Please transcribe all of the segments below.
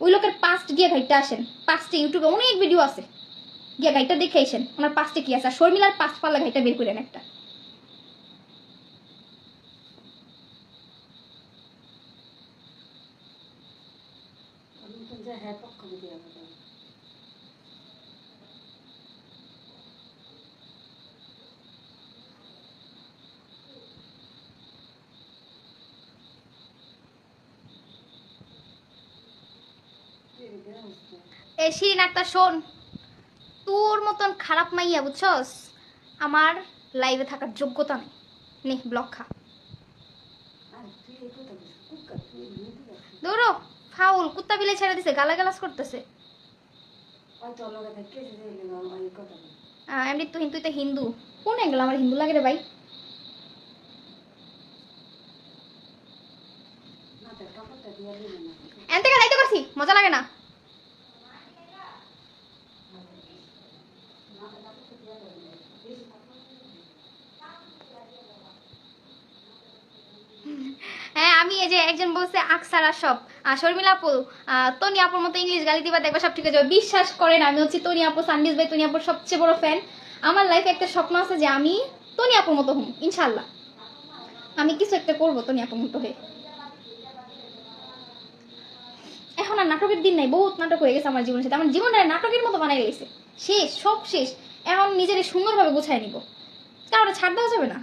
ওই লোকের পাস্ট গিয়া ঘাইটা আসেন। পাস্টে ইউটিউবে অনেক ভিডিও আছে। গিয়ে ঘাইটা দেখে আসেন। ওনার পাস্টে কি আছে? আর শর্মিলার পাস্ট পাল্লা ঘাইটা বের করেন একটা। এ শিরিন একটা, শোন। তোর মতন খারাপ মাইয়া, বুঝছস? আমার লাইভে থাকার যোগ্যতা নেই। নে ব্লক খা। দৌড়ো ফাউল, কুত্তা বিলে ছেড়ে দিছে, গালাগালাজ করতেছে। এমনি তো হিন্দু। কোন অ্যাঙ্গেল আমার হিন্দু লাগে রে ভাই। এন থেকে যাইতে পারছি মজা লাগে না হ্যাঁ আমি এই যে একজন আকসারা সব। শর্মিলা আপু তনি আপুর মতো ইংলিশ গালি দিবা, দেখবা সব ঠিক আছে বিশ্বাস করেন, আমি হচ্ছি তনি আপু সানডিস ভাই, তনি আপুর সবচেয়ে বড় ফ্যান আমার লাইফে একটা স্বপ্ন আছে যে আমি তনি আপুর মতো হুম ইনশাল্লাহ আমি কিছু একটা করব তনি আপুর মতো হয়ে। এখন আর নাটকের দিন নাই, বহুত নাটক হয়ে গেছে আমার জীবনের সাথে। আমার জীবনটা নাটকের মতো বানাই গেছে শেষ, সব শেষ। এখন নিজের সুন্দরভাবে গুছাই নিব। কারণ ছাড় দেওয়া যাবে না।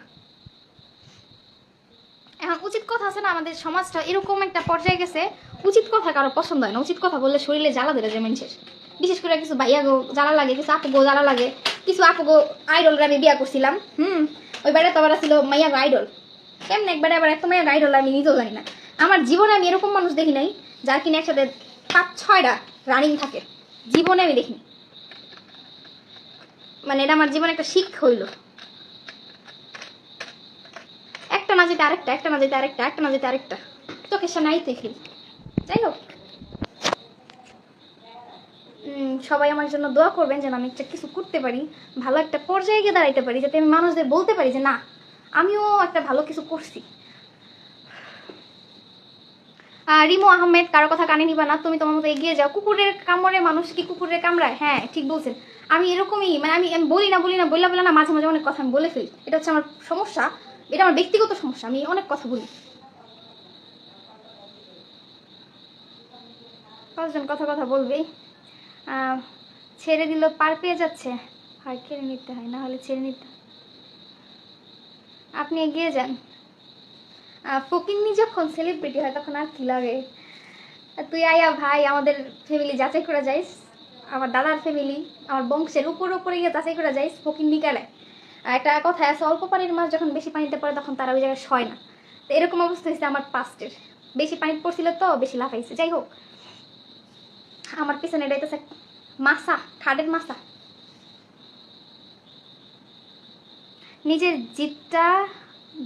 এখন উচিত কথা আছে না, আমাদের সমাজটা এরকম একটা পর্যায়ে গেছে, উচিত কথা কারও পছন্দ হয় না। উচিত কথা বললে শরীরে জ্বালা ধরে যায় মানুষের। বিশেষ করে কিছু ভাইয়া গো জ্বালা লাগে, কিছু আপু গো জ্বালা লাগে, কিছু আপু গো আইডলরা আমি বিয়া করছিলাম, হুম? ওই বেড়া তো আবার ছিল মাইয়া গো আইডল কেমন একবারে আবার এত মাইয়া আইডল আমি নিজেও জানি না। আমার জীবনে আমি এরকম মানুষ দেখি নাই, যার কিনা একসাথে পাঁচ, ছয়টা রানিং থাকে। জীবনে আমি দেখিনি। মানে এটা আমার জীবনে একটা শিখ হইল। একটা না যেতে আরেকটা, একটা না আরেকটা, একটা না আরেকটা। চোখের সামনে আইতে খেলি যাই হোক। সবাই আমার জন্য দোয়া করবেন যেন আমি একটা কিছু করতে পারি, ভালো একটা পর্যায়ে গিয়ে দাঁড়াইতে পারি, যাতে আমি মানুষদের বলতে পারি যে, না, আমিও একটা ভালো কিছু করছি। রিমু আহমেদ, কারও কথা কানে নিবা না, তুমি তোমার মতো এগিয়ে যাও। কুকুরের কামড়ে মানুষ কি কুকুরের কামড়ায়? হ্যাঁ ঠিক বলছেন। আমি এরকমই মানে আমি বলি না বলি না, বললা বলে না, মাঝে মাঝে অনেক কথা আমি বলে ফেলি। এটা হচ্ছে আমার সমস্যা। এটা আমার ব্যক্তিগত সমস্যা, আমি অনেক কথা বলি। পাঁচজন কথা কথা বলবেই ছেড়ে দিল, পার পেয়ে যাচ্ছে। হয় কেড়ে নিতে হয়, না হলে ছেড়ে নিতে আপনি এগিয়ে যান। ফকিন্নি যখন সেলিব্রিটি হয়, তখন আর কি লাগে? তুই আয়া ভাই, আমাদের ফ্যামিলি যাচাই করে যাইস। আমার দাদার ফ্যামিলি আমার বংশের উপর উপরে গিয়ে যাচাই করে যাইস, ফকিন্নি কালে আর একটা কথা আছে, অল্প পানির মাছ যখন বেশি পানিতে পড়ে তখন তারা ওই জায়গায় সয় না। তো এরকম অবস্থা হয়েছে আমার পাস্টের বেশি পানি পড়ছিল তো, বেশি লাফাইছে যাই হোক, আমার পিছনে এটাইতেছে মাসা খাডের মাসা নিজের জিতটা,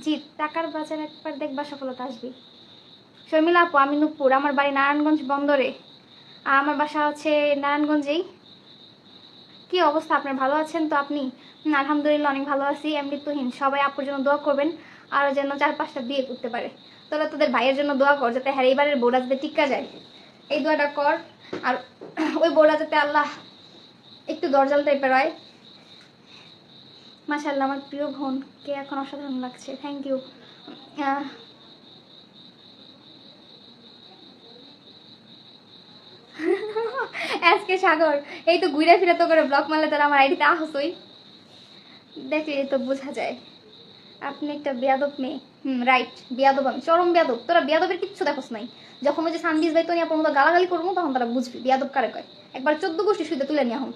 জিত, টাকার বাজার একবার দেখবা সফলতা আসবে। শর্মিলা আপু, আমি নুপুর, আমার বাড়ি নারায়ণগঞ্জ বন্দরে। আর আমার বাসা হচ্ছে নারায়ণগঞ্জেই। কি অবস্থা? আপনার ভালো আছেন তো আপনি? আলহামদুলিল্লাহ অনেক ভালো আছি। এমনি তুহিন সবাই আপুর জন্য দোয়া করবেন আর যেন চার পাঁচটা বিয়ে করতে পারে। তোরা তোদের ভাইয়ের জন্য দোয়া কর, যাতে হ্যাঁ এইবারের বোর্ডা যাতে টিকা যায়। এই দোয়াটা কর, আর ওই বোর্ডা যাতে আল্লাহ একটু দরজাল টাইপের হয়। মাশাল্লাহ আমার প্রিয় বোনকে এখন অসাধারণ লাগছে। থ্যাংক ইউ আজকে সাগর, এই তো ঘুরে ফিরে তো করে ব্লক মারলে তোরা আমার আইডিতে আহসই দেখলে তো বোঝা যায়। আপনি একটা বেয়াদব মেয়ে। হুম রাইট বেয়াদব আমি, চরম বেয়াদব। তোরা বেয়াদবের কিচ্ছু দেখোস নাই। যখন ওই যে সানবিজ ভাই তো নিয়ে আপনার মতো গালাগালি করব, তখন তারা বুঝবি, বেয়াদব কারে কয়। একবার চোদ্দ গোষ্ঠী শুধু তুলে নিয়ে হন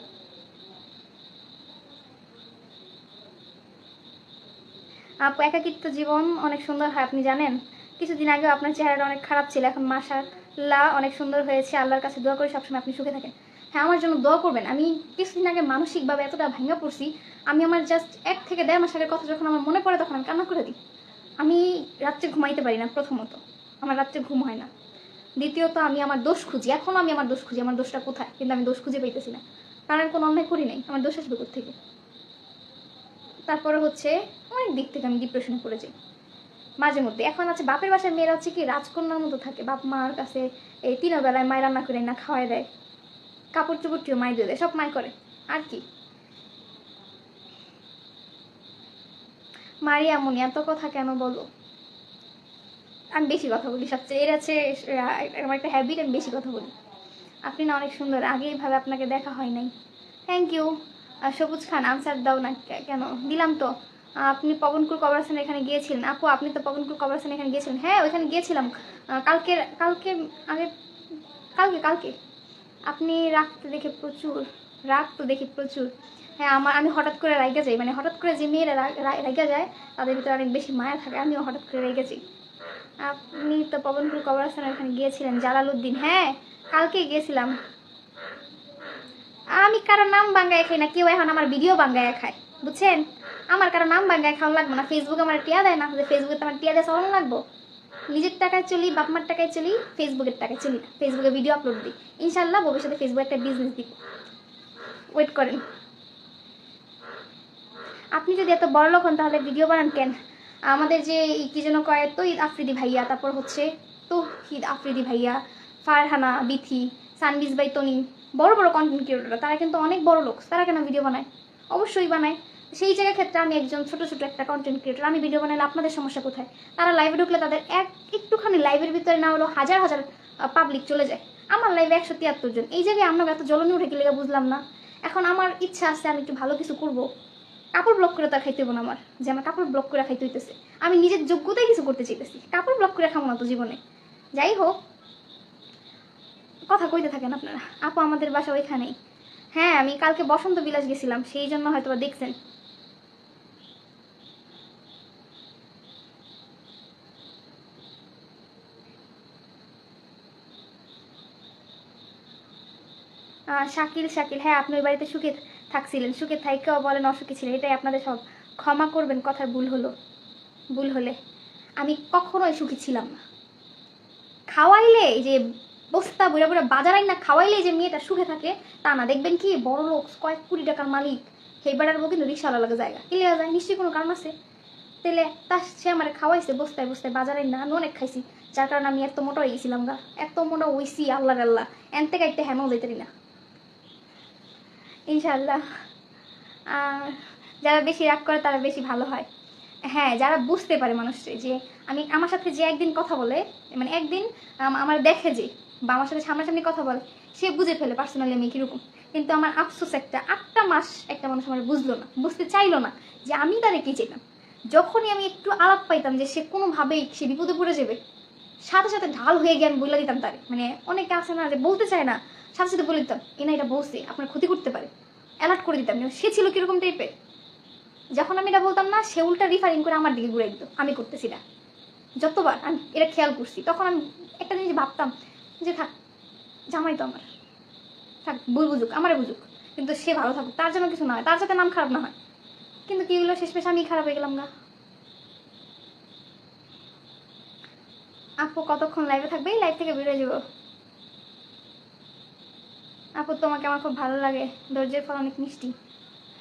আপু, একাকিত্ব জীবন অনেক সুন্দর হয়, আপনি জানেন? কিছুদিন আগে আপনার চেহারাটা অনেক খারাপ ছিল, এখন মাশাল্লাহ অনেক সুন্দর হয়েছে। আল্লাহর কাছে দোয়া করে সবসময় আপনি সুখে থাকেন। হ্যাঁ আমার জন্য দোয়া করবেন। আমি কিছুদিন আগে মানসিকভাবে এতটা ভেঙে পড়ছি, আমি আমার জাস্ট এক থেকে দেড় মাস আগের কথা যখন আমার মনে পড়ে তখন আমি কান্না করে দিই। আমি রাত্রে ঘুমাইতে পারি না প্রথমত, আমার রাত্রে ঘুম হয় না। দ্বিতীয়ত, আমি আমার দোষ খুঁজি। এখনও আমি আমার দোষ খুঁজি, আমার দোষটা কোথায়? কিন্তু আমি দোষ খুঁজে পাইতেছি না। কারণ আমি কোনো অন্যায় করি নাই, আমার দোষ আসবে থেকে তারপরে হচ্ছে অনেক দিক থেকে আমি ডিপ্রেশনে পড়ে যাই। মাঝে মধ্যে। এখন আছে, বাপের বাসায় মেয়েরা হচ্ছে কি, রাজকন্যার মতো থাকে। বাপ মার কাছে এই তিনের বেলায় মায় রান্না করে না খাওয়াই দেয়। কাপড় চোপড়টিও মাই দিয়ে দেয় সব মাই করে। আর কি? মারি এমনই এত কথা কেন বলো? আমি বেশি কথা বলি, সবচেয়ে এর আছে আমার একটা হ্যাবিট আমি বেশি কথা বলি। আপনি না অনেক সুন্দর, আগে এইভাবে আপনাকে দেখা হয় নাই। থ্যাংক ইউ সবুজ খান আনসার দাও না কেন? দিলাম তো। আপনি পবনকুল কবরস্থান এখানে গিয়েছিলেন। আপু, আপনি তো পবনকুল কবরস্থান এখানে গিয়েছিলেন। হ্যাঁ ওইখানে গিয়েছিলাম। কালকে কালকে, আগে, কালকে কালকে। আপনি রাগ রাখতে দেখে প্রচুর, রাগ তো দেখি প্রচুর। হ্যাঁ আমার, আমি হঠাৎ করে রাইগা যাই মানে হঠাৎ করে যে মেয়েরা রাইগা যায়, তাদের ভিতরে অনেক বেশি মায়া থাকে, আমিও হঠাৎ করে রেগে যাই। আপনি তো পবনপুর কবরস্থান এখানে গিয়েছিলেন, জালালউদ্দিন হ্যাঁ কালকে গিয়েছিলাম। আমি কারও নাম বাঙ্গায় খাই না, কেউ এখন আমার ভিডিও বাঙ্গায় খায়, বুঝছেন? আমার কারও নাম বাঙ্গায় খাওয়া লাগবে না ফেসবুকে আমার টিয়া দেয় না ফেসবুকে তো আমার টিয়া দেয়, চলানো লাগবো। নিজের টাকায় চলি, বাপমার টাকায় চলি ফেসবুকের টাকায় চলি না। ফেসবুকে ভিডিও আপলোড দিই। ইনশাল্লাহ ভবিষ্যতে ফেসবুকে একটা বিজনেস দিব। ওয়েট করেন। আপনি যদি এত বড় লোক হন, তাহলে ভিডিও বানান কেন? আমাদের যে কি যেন কয়, তহিদ আফ্রিদি ভাইয়া, তারপর হচ্ছে তহিদ আফ্রিদি ভাইয়া, ফারহানা, বিথি, সানবিজ বাই তনি, বড় বড় কন্টেন্ট ক্রিয়েটররা তারা কিন্তু অনেক বড় লোক। তারা কেন ভিডিও বানায়? অবশ্যই বানায়। সেই জায়গার ক্ষেত্রে আমি একজন ছোট ছোট একটা কন্টেন্ট ক্রিয়েটর আমি ভিডিও বানালে আপনাদের সমস্যা কোথায়? তারা লাইভে ঢুকলে তাদের এক, একটুখানি লাইভের ভিতরে না হলো হাজার হাজার পাবলিক চলে যায়। আমার লাইভে একশো তিয়াত্তর জন। এই জায়গায় আমরা এত জ্বলনি উঠে গেলে বুঝলাম না। এখন আমার ইচ্ছা আছে আমি একটু ভালো কিছু করব। কাপড় ব্লক করে তার খাইতে না আমার, যে আমার কাপড় ব্লক করে খাইতে হইতেছে। আমি নিজের যোগ্যতায় কিছু করতে চাইতেছি, কাপড় ব্লক করে খাব না তো জীবনে। যাই হোক, কথা কইতে থাকেন আপনারা। আপু আমাদের বাসা ওইখানেই। হ্যাঁ আমি কালকে বসন্ত বিলাস গেছিলাম, সেই জন্য হয়তো দেখছেন। শাকিল শাকিল। হ্যাঁ আপনি ওই বাড়িতে সুখে থাকছিলেন, সুখে থাইকেও বলেন অসুখী ছিলেন, এটাই আপনাদের সব। ক্ষমা করবেন, কথার ভুল হলো, ভুল হলে। আমি কখনোই সুখী ছিলাম না। খাওয়াইলে যে বস্তা বুড়া বুড়া বাজারাই না খাওয়াইলে যে মেয়েটা সুখে থাকে, তা না। দেখবেন কি, বড় লোক, কয়েক কোটি টাকার মালিক, সেই বেড়ার বউ কিন্তু রিক্সাওয়ালা লাগে জায়গা। কি লেগে যায়, নিশ্চয়ই কোনো কারণ আছে। তেলে তা সে আমার খাওয়াইছে বস্তায় বস্তায় বাজারে না আমি অনেক খাইছি। যার কারণে আমি এত মোটা হয়ে গেছিলাম গা, এত মোটা হইছি আল্লাহ আল্লাহ। এনতে কাইতে হেনও যেতে না। ইনশাল্লাহ যারা বেশি রাগ করে, তারা বেশি ভালো হয়। হ্যাঁ যারা বুঝতে পারে মানুষকে যে আমি আমার সাথে যে একদিন কথা বলে মানে একদিন আমার দেখে যে বা আমার সাথে সামনাসামনি কথা বলে, সে বুঝে ফেলে পার্সোনালি আমি কীরকম। কিন্তু আমার আফসোস একটা, আটটা মাস একটা মানুষ আমার বুঝলো না, বুঝতে চাইলো না যে আমি তারে কী চাইতাম। যখনই আমি একটু আলাপ পাইতাম যে সে কোনোভাবেই, সে বিপদে পড়ে যাবে, সাথে সাথে ঢাল হয়ে গিয়ে আমি বলে দিতাম তারে। মানে অনেকে আছে না যে বলতে চায় না সাথে সাথে বলে দিতাম, এনা এটা বলছে, আপনার ক্ষতি করতে পারে। অ্যালার্ট করে দিতাম সে ছিল কীরকম টাইপের যখন আমি এটা বলতাম না, সে উল্টা রিফারিং করে আমার দিকে ঘুরে দিত, আমি করতেছি না যতবার আমি এটা খেয়াল করছি, তখন আমি একটা জিনিস ভাবতাম যে, থাক, জামাই তো আমার। থাক বই বুঝুক, আমারে বুঝুক, কিন্তু সে ভালো থাকুক, তার জন্য কিছু না হয়, তার যাতে নাম খারাপ না হয়। কিন্তু কি হলো, শেষমেশ আমি খারাপ হয়ে গেলাম না আপু কতক্ষণ লাইভে থাকবে? লাইভ থেকে বেরোয় যাব। আপু, তোমাকে আমার খুব ভালো লাগে। ধৈর্যের ফল অনেক মিষ্টি।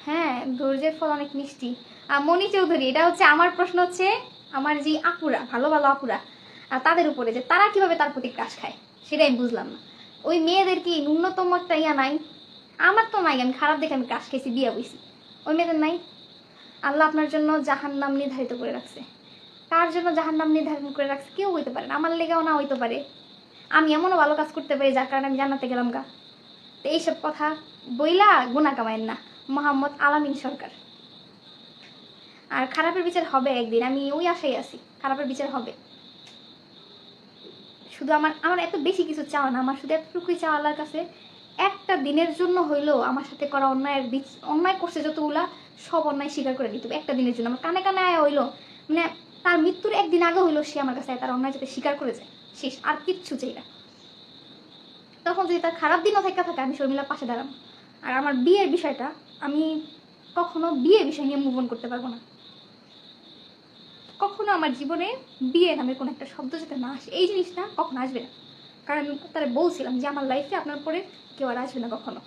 হ্যাঁ ধৈর্যের ফল অনেক মিষ্টি। আর মণি চৌধুরী, এটা হচ্ছে আমার প্রশ্ন হচ্ছে আমার যে আপুরা, ভালো ভালো আপুরা, আর তাদের উপরে যে তারা কীভাবে তার প্রতি ক্রাশ খায় সেটাই আমি বুঝলাম না। ওই মেয়েদের কি ন্যূনতম একটা ইয়া নাই? আমার তো নাই, আমি খারাপ দেখে আমি ক্রাশ খেয়েছি বিয়া বইছি। ওই মেয়েদের নাই? আল্লাহ আপনার জন্য জাহান নাম নির্ধারিত করে রাখছে। তার জন্য জাহান নাম নির্ধারণ করে রাখছে, কেউ হইতে পারে আমার লেগেও না হইতে পারে। আমি এমনও ভালো কাজ করতে পারি, যার কারণে আমি জানাতে গেলাম গা। তো এইসব কথা বইলা গুণা কামায়েন না, মোহাম্মদ আলামিন সরকার। আর খারাপের বিচার হবে একদিন, আমি ওই আশাই আছি, খারাপের বিচার হবে। শুধু আমার আমার এত বেশি কিছু চাওয়া না, আমার শুধু এতটুকুই চাওয়া আল্লাহর কাছে, একটা দিনের জন্য হইল আমার সাথে করা অন্যায়ের অন্যায় করছে যতগুলা, সব অন্যায় স্বীকার করে দিতে একটা দিনের জন্য। আমার কানে কানে আয়া হইল মানে তার মৃত্যুর একদিন আগে হইল সে আমার কাছে তার অন্যায় যাতে স্বীকার করে যায়, শেষ, আর কিচ্ছু চাই না। তখন যদি তার খারাপ দিনও থেকে থাকে, আমি শর্মিলার পাশে দাঁড়াবো আর আমার বিয়ের বিষয়টা, আমি কখনো বিয়ের বিষয় নিয়ে মুভ অন করতে পারব না। কখনো আমার জীবনে বিয়ে নামের কোনো একটা শব্দ যাতে না আসে, এই জিনিসটা কখনো আসবে না। কারণ তারা বলছিলাম যে, আমার লাইফে আপনার পরে কেউ আর আসবে না কখনো।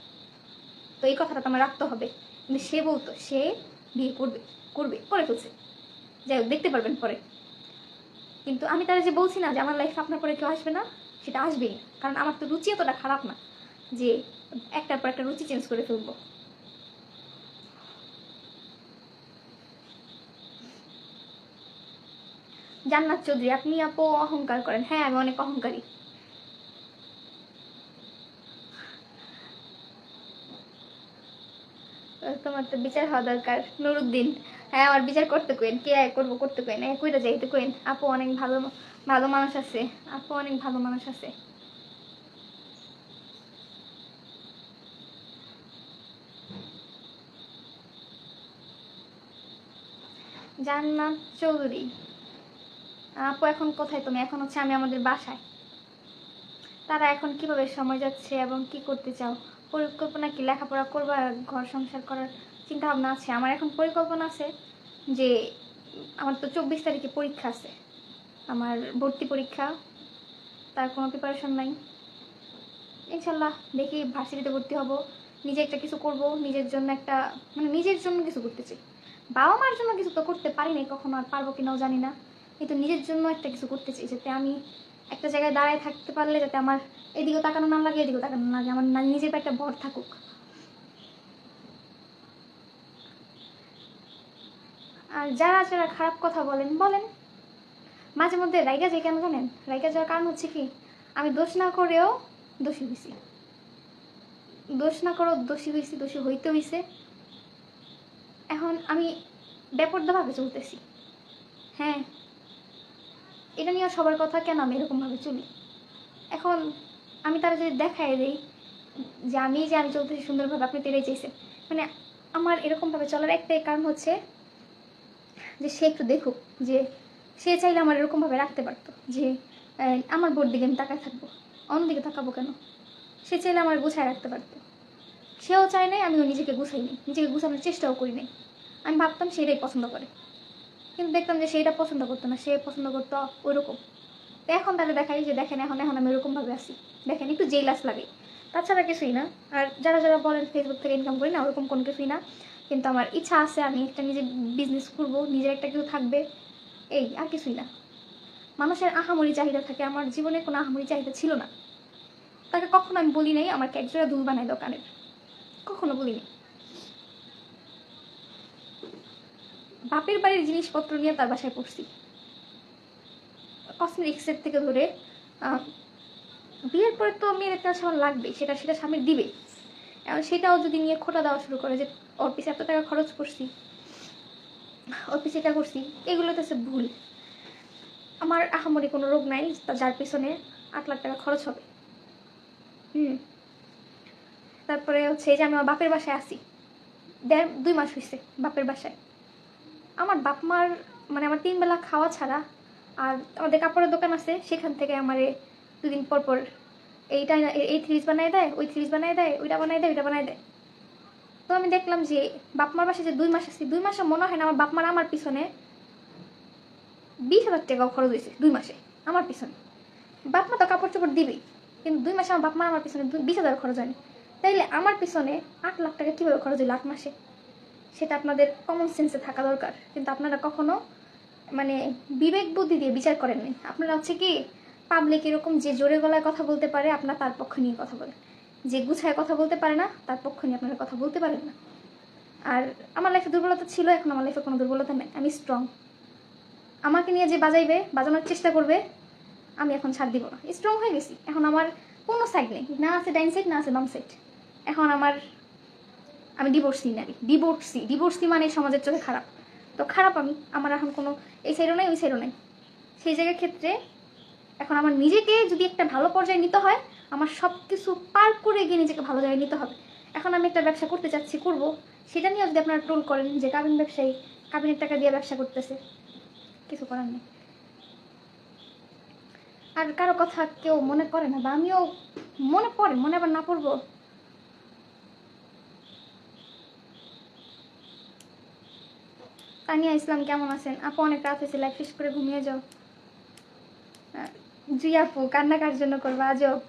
তো এই কথাটা তো আমার রাখতে হবে। কিন্তু সে বলতো, সে বিয়ে করবে করবে, করে ফেলছে। যাই হোক, দেখতে পারবেন পরে। কিন্তু আমি তারা যে বলছি না যে, আমার লাইফে আপনার পরে কেউ আসবে না সেটা আসবেই না। কারণ আমার তো রুচি এতটা খারাপ না যে একটার পর একটা রুচি চেঞ্জ করে ফেলব। জান্নাত চৌধুরী, আপনি আপু অহংকার করেন। হ্যাঁ আমি অনেক অহংকারী। তোমার তো বিচার হওয়া দরকার। নুরুদ্দিন হ্যাঁ আমার বিচার করতে কোয়েন কে করব, করতে কোয়েন এ কইরা যাইতে কোয়েন আপু অনেক ভালো ভালো মানুষ আছে। আপু অনেক ভালো মানুষ আছে। জান্নাত চৌধুরী। আপু, এখন কোথায় তুমি? এখন হচ্ছে আমি আমাদের বাসায়। তারা এখন কীভাবে সময় যাচ্ছে এবং কি করতে চাও? পরিকল্পনা কি? লেখাপড়া করবা? ঘর সংসার করার চিন্তা ভাবনা আছে? আমার এখন পরিকল্পনা আছে যে, আমার তো চব্বিশ তারিখে পরীক্ষা আছে। আমার ভর্তি পরীক্ষা, তার কোনো প্রিপারেশন নাই। ইনশাল্লাহ দেখি ভার্সিটিতে ভর্তি হব, নিজে একটা কিছু করব, নিজের জন্য একটা মানে নিজের জন্য কিছু করতে চাই। বাবা মার জন্য কিছু তো করতে পারি নাই, কখনো আর পারব কিনাও জানি না। কিন্তু নিজের জন্য একটা কিছু করতে চাই, যাতে আমি একটা জায়গায় দাঁড়ায় থাকতে পারলে যাতে আমার এদিকেও তাকানো না লাগে এদিকেও তাকানো না লাগে, আমার না- নিজের একটা ভর থাকুক। আর যারা যারা খারাপ কথা বলেন বলেন। মাঝে মধ্যে রাইগা যাই কেন জানেন? রাইগা যাওয়ার কারণ হচ্ছে কি, আমি দোষ না করেও দোষী হয়েছি। দোষ না করেও দোষী হয়েছি, দোষী হইতে হয়েছে এখন আমি বেপর্দাভাবে চলতেছি। হ্যাঁ এটা নিয়ে সবার কথা কেন আমি এরকমভাবে চলি? এখন আমি তারা যদি দেখায় দিই যে আমি যে আমি চলতেছি সুন্দরভাবে, আপনি তেড়ে চাইছেন। মানে আমার এরকমভাবে চলার একটাই কারণ হচ্ছে যে সে একটু দেখুক যে সে চাইলে আমার এরকমভাবে রাখতে পারতো যে আমার বোর দিকে আমি তাকায় থাকব। অন্যদিকে তাকাবো কেন? সে চাইলে আমার গুছায় রাখতে পারতো। সেও চায় নাই, আমিও নিজেকে গুছাই নি। নিজেকে গুছানোর চেষ্টাও করি নাই। আমি ভাবতাম সেটাই পছন্দ করে। কিন্তু দেখতাম যে সেইটা পছন্দ করতো না। সে পছন্দ করতো ওইরকম। তো এখন তাহলে দেখাই যে, দেখেন, এখন এখন আমি ওরকমভাবে আসি দেখেন, একটু জেলাস লাগে। তাছাড়া কিছুই না। আর যারা যারা বলেন ফেসবুক থেকে ইনকাম করি না, ওরকম কোনো কিছুই না। কিন্তু আমার ইচ্ছা আছে আমি একটা নিজে বিজনেস করব, নিজের একটা কিছু থাকবে। এই, আর কিছুই না। মানুষের আহামরি চাহিদা থাকে, আমার জীবনে কোনো আহামরি চাহিদা ছিল না। তাকে কখনো আমি বলি নাই, আমাকে একজোড়া দুল বানাই দোকানের। কখনো বলি বলিনি। বাপের বাড়ির জিনিসপত্র নিয়ে তার বাসায় পড়ছি। কসমেটিক্সের থেকে ধরে বিয়ের পরে তো মেয়ের একটা সামান লাগবে, সেটা সেটা স্বামীর দিবে। সেটাও যদি নিয়ে খোটা দেওয়া শুরু করে যে, ওর এত টাকা খরচ করছি। ওর এটা করছি। এগুলো তো ভুল। আমার আহামরি কোনো রোগ নাই যার পিছনে আট লাখ টাকা খরচ হবে। হুম। তারপরে হচ্ছে যে আমি আমার বাপের বাসায় আসি দেড়, দুই মাস হয়েছে বাপের বাসায়। আমার বাপ মার মানে আমার তিন বেলা খাওয়া ছাড়া আর আমাদের কাপড়ের দোকান আছে, সেখান থেকে আমারে দুদিন পর পর এইটা এই থ্রিজ বানাই দেয়, ওই থ্রিজ বানাই দেয়, ওইটা বানাই দেয়, ওইটা বানাই দেয়। তো আমি দেখলাম যে বাপ মার বাসায় যে দুই মাস আছি, দুই মাসে মনে হয় না আমার বাপ মার আমার পিছনে বিশ হাজার টাকাও খরচ হয়েছে দুই মাসে আমার পিছনে। বাপমা তো কাপড় চোপড় দিবেই, কিন্তু দুই মাসে আমার বাপ মা আমার পিছনে বিশ হাজার খরচ হয়নি। তাইলে আমার পিছনে আট লাখ টাকা কীভাবে খরচ হইল আট মাসে? সেটা আপনাদের কমন সেন্সে থাকা দরকার, কিন্তু আপনারা কখনো মানে বিবেক বুদ্ধি দিয়ে বিচার করেননি। আপনারা হচ্ছে কি পাবলিক এরকম যে জোরে গলায় কথা বলতে পারে, আপনার তার পক্ষ নিয়ে কথা বলেন। যে গুছায় কথা বলতে পারে না, তার পক্ষ নিয়ে আপনারা কথা বলতে পারেন না। আর আমার লাইফে দুর্বলতা ছিল, এখন আমার লাইফে কোনো দুর্বলতা নেই, আমি স্ট্রং আমাকে নিয়ে যে বাজাইবে, বাজানোর চেষ্টা করবে, আমি এখন ছাড় দিব না। স্ট্রং হয়ে গেছি। এখন আমার কোনো সাইড নেই। না আছে ডাইন সাইড না আছে বাম সাইড এখন আমার, আমি ডিভোর্সি নারী ডিভোর্সি ডিভোর্সি মানে সমাজের চোখে খারাপ। তো খারাপ আমি। আমার এখন কোনো এই সাইডও নাই, ওই সাইডও নাই। সেই জায়গার ক্ষেত্রে এখন আমার নিজেকে যদি একটা ভালো পর্যায়ে নিতে হয় আমার সব কিছু পার করে গিয়ে নিজেকে ভালো জায়গায় নিতে হবে। এখন আমি একটা ব্যবসা করতে চাচ্ছি করব। সেটা নিয়ে যদি আপনারা টোল করেন যে কাবিন ব্যবসায়ী কাবিনের টাকা দিয়ে ব্যবসা করতেছে কিছু করার নেই। আর কারও কথা কেউ মনে করে না বা আমিও মনে পড়ে মনে আবার না পড়ব। তানিয়া ইসলাম কেমন আছেন? আপু অনেক রাত হয়েছে লাইফ করে ঘুমিয়ে যাও। আহ, জি আপু কান্না কার জন্য করব আজও।